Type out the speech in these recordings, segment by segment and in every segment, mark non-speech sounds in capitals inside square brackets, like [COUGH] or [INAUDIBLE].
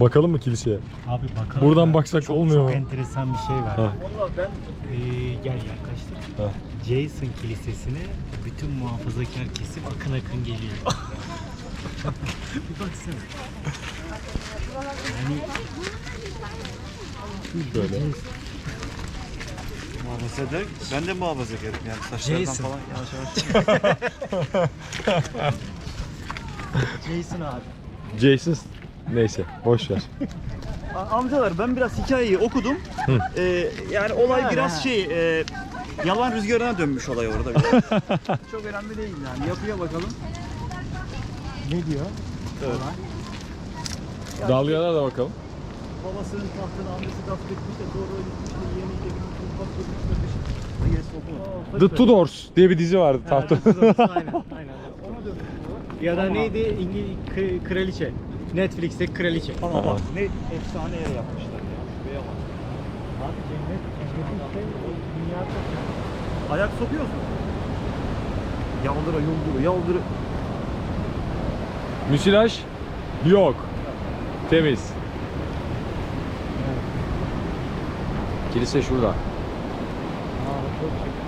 Bakalım mı kiliseye? Abi bakalım. Buradan ya. baksak çok, olmuyor Çok mu? enteresan bir şey var. Ha. Valla ben Ee, gel yaklaştık. Ha. Jason Kilisesi'ne bütün muhafazakar kesim akın akın geliyor. [LAUGHS] bir baksana. Yani Şöyle. muhafaza eder. Ben de muhafaza ederim yani saçlardan Jason. falan yavaş yavaş. [LAUGHS] [LAUGHS] Jason abi. Jason neyse boş ver. Amcalar ben biraz hikayeyi okudum. Ee, yani olay Ha, biraz ha. şey e, yalan rüzgarına dönmüş olay orada. biraz. [LAUGHS] Çok önemli değil yani. Yapıya bakalım. Ne diyor? Evet. Dalgalara da bakalım. Babasının tahtını annesi gasp etmiş de sonra gitmiş de yeğeniyle bir mutfak kurmuş da bir Gerisi okuma. The Tudors diye bir dizi vardı tahta. [LAUGHS] aynen, aynen. Ya da neydi? İngiliz kraliçe. Netflix'te kraliçe. Ama bak ne efsane yer yapmışlar ya. Şuraya bak. Abi cennet, cennetin işte o dünya çok Ayak sokuyorsun. Yaldıra yoldıra yaldıra. Müsilaj yok. Temiz. Kilise şurada. Aa, çok şık.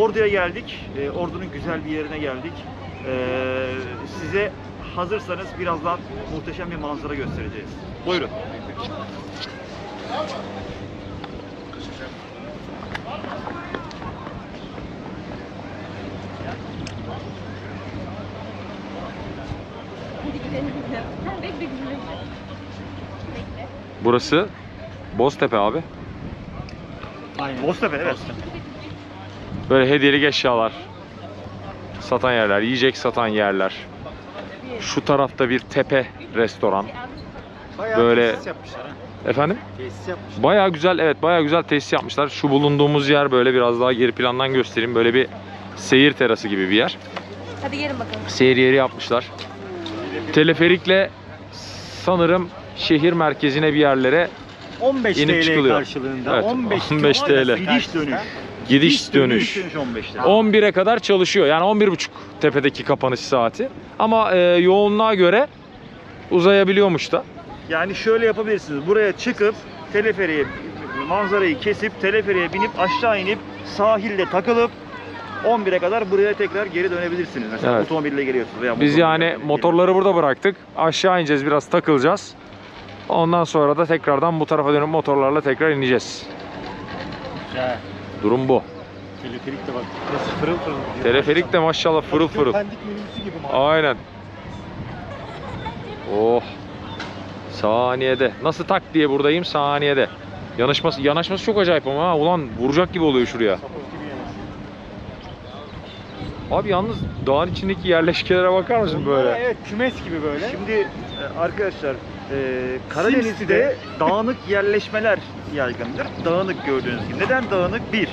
Ordu'ya geldik. Ee, Ordu'nun güzel bir yerine geldik. Ee, size hazırsanız birazdan muhteşem bir manzara göstereceğiz. Buyurun. Burası Boztepe abi. Aynen. Boztepe evet. Böyle hediyelik eşyalar satan yerler, yiyecek satan yerler. Şu tarafta bir tepe restoran. Bayağı Böyle- tesis yapmışlar ha. Efendim? Tesis yapmışlar. Bayağı güzel, evet bayağı güzel tesis yapmışlar. Şu bulunduğumuz yer böyle biraz daha geri plandan göstereyim. Böyle bir seyir terası gibi bir yer. Hadi gelin bakalım. Seyir yeri yapmışlar. Teleferikle sanırım şehir merkezine bir yerlere 15 İnip TL çıkılıyor. karşılığında. Evet, 15, 15 TL. Gidiş dönüş. Gidiş dönüş. Gidiş dönüş 15 lira. 11'e kadar çalışıyor. Yani 11.30 tepedeki kapanış saati. Ama e, yoğunluğa göre uzayabiliyormuş da. Yani şöyle yapabilirsiniz. Buraya çıkıp teleferiye manzarayı kesip teleferiye binip aşağı inip sahilde takılıp 11'e kadar buraya tekrar geri dönebilirsiniz. Mesela Evet. otomobille geliyorsunuz veya Biz motorla yani geliyorsunuz. motorları burada bıraktık. Aşağı ineceğiz biraz takılacağız. Ondan sonra da tekrardan bu tarafa dönüp motorlarla tekrar ineceğiz. Güzel. Durum bu. Teleferik de bak. Nasıl fırıl fırıl. gidiyor. Teleferik de maşallah fırıl fırıl. Pendik minibüsü gibi mi? Aynen. Oh. Saniyede. Nasıl tak diye buradayım saniyede. Yanaşması, yanaşması çok acayip ama ha. Ulan vuracak gibi oluyor şuraya. Gibi. Abi yalnız dağın içindeki yerleşkelere bakar mısın böyle? Evet kümes gibi böyle. Şimdi e, arkadaşlar e, Karadeniz'de Sims'te- dağınık yerleşmeler yaygındır. Dağınık gördüğünüz gibi. Neden dağınık? Bir,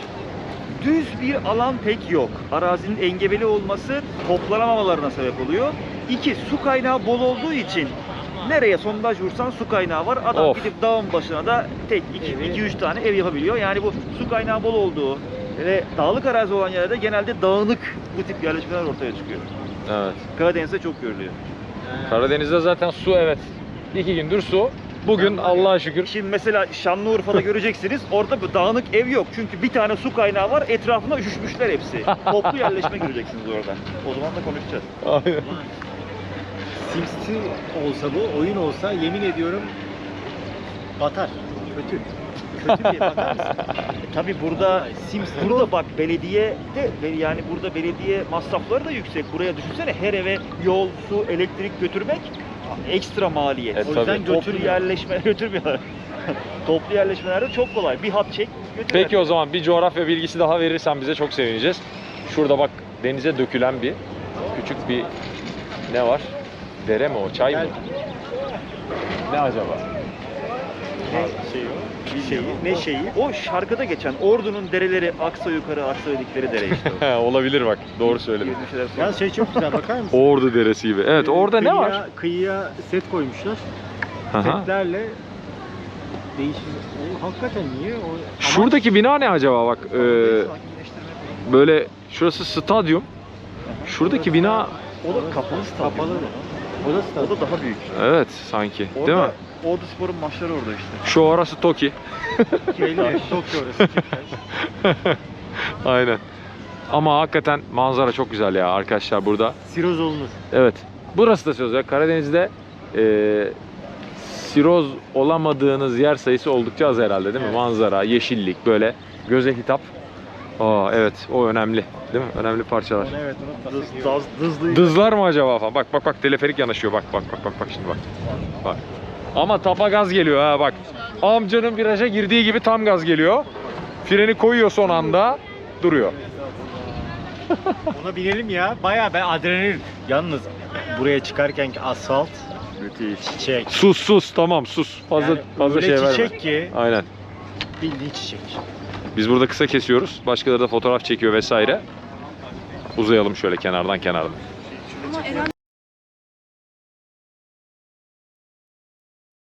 düz bir alan pek yok. Arazinin engebeli olması toplanamamalarına sebep oluyor. İki, su kaynağı bol olduğu için nereye sondaj vursan su kaynağı var. Adam Of. gidip dağın başına da tek, iki, Evi- iki üç tane ev yapabiliyor. Yani bu su kaynağı bol olduğu ve dağlık arazi olan yerlerde genelde dağınık bu tip yerleşmeler ortaya çıkıyor. Evet. Karadeniz'de çok görülüyor. Karadeniz'de zaten su evet. İki gündür su. Bugün Allah'a şükür. Şimdi mesela Şanlıurfa'da [LAUGHS] göreceksiniz orada bir dağınık ev yok. Çünkü bir tane su kaynağı var etrafına üşüşmüşler hepsi. Toplu [LAUGHS] yerleşme göreceksiniz orada. O zaman da konuşacağız. Aynen. Sims'ti olsa bu, oyun olsa yemin ediyorum batar. Kötü. Kötü diye bakar mısın? [LAUGHS] Tabi burada Sims burada bak belediye de yani burada belediye masrafları da yüksek. Buraya düşünsene her eve yol, su, elektrik götürmek ekstra maliyet. E, o yüzden tabii. Götürmüyor. yerleşme [LAUGHS] götürmüyorlar. [LAUGHS] toplu yerleşmelerde çok kolay. Bir hat çek götür. Peki o zaman bir coğrafya bilgisi daha verirsen bize çok sevineceğiz. Şurada bak denize dökülen bir küçük bir ne var? Dere mi o? Çay mı? Ne acaba? Şey o? Şeyi, ne şeyi? O şarkıda geçen Ordu'nun dereleri aksa yukarı aksa ödikleri dere işte. o. [LAUGHS] He, olabilir bak. Doğru söyledin. Gibi bir şeyler Ya şey çok güzel bakar mısın? Ordu deresi gibi. Evet orada ne Kıyıya- var? Kıyıya set koymuşlar. Aha. Setlerle değişim. O hakikaten niye? O Şuradaki bina ne acaba bak? e, böyle şurası stadyum. Şuradaki bina O da kapalı stadyum. Kapalı. O da O stadyum. da daha büyük. evet sanki. Orada Değil mi? Ordu Spor'un maçları orada işte. Şu orası Toki. [LAUGHS] Tokyo orası. Aynen. Ama hakikaten manzara çok güzel ya arkadaşlar burada. Siroz olunur. Evet. Burası da söz ya. Karadeniz'de e, siroz olamadığınız yer sayısı oldukça az herhalde değil mi? Evet. Manzara, yeşillik böyle göze hitap. Aa evet o önemli. Değil mi? Önemli parçalar. Onu evet Dız, daz, dızlı. Dızlar mı acaba falan? Bak bak bak teleferik yanaşıyor. Bak bak bak bak bak şimdi bak. Bak. Ama tapa gaz geliyor ha bak. Amcanın viraja girdiği gibi tam gaz geliyor. Freni koyuyor son anda duruyor. [LAUGHS] Ona binelim ya. Bayağı ben adrenalin. Yalnız buraya çıkarkenki asfalt, Müthiş. çiçek. Sus sus tamam sus. Fazla Yani fazla şey verme. çiçek ki Aynen. bildiğin çiçek. Biz burada kısa kesiyoruz. Başkaları da fotoğraf çekiyor vesaire. Uzayalım şöyle kenardan kenardan.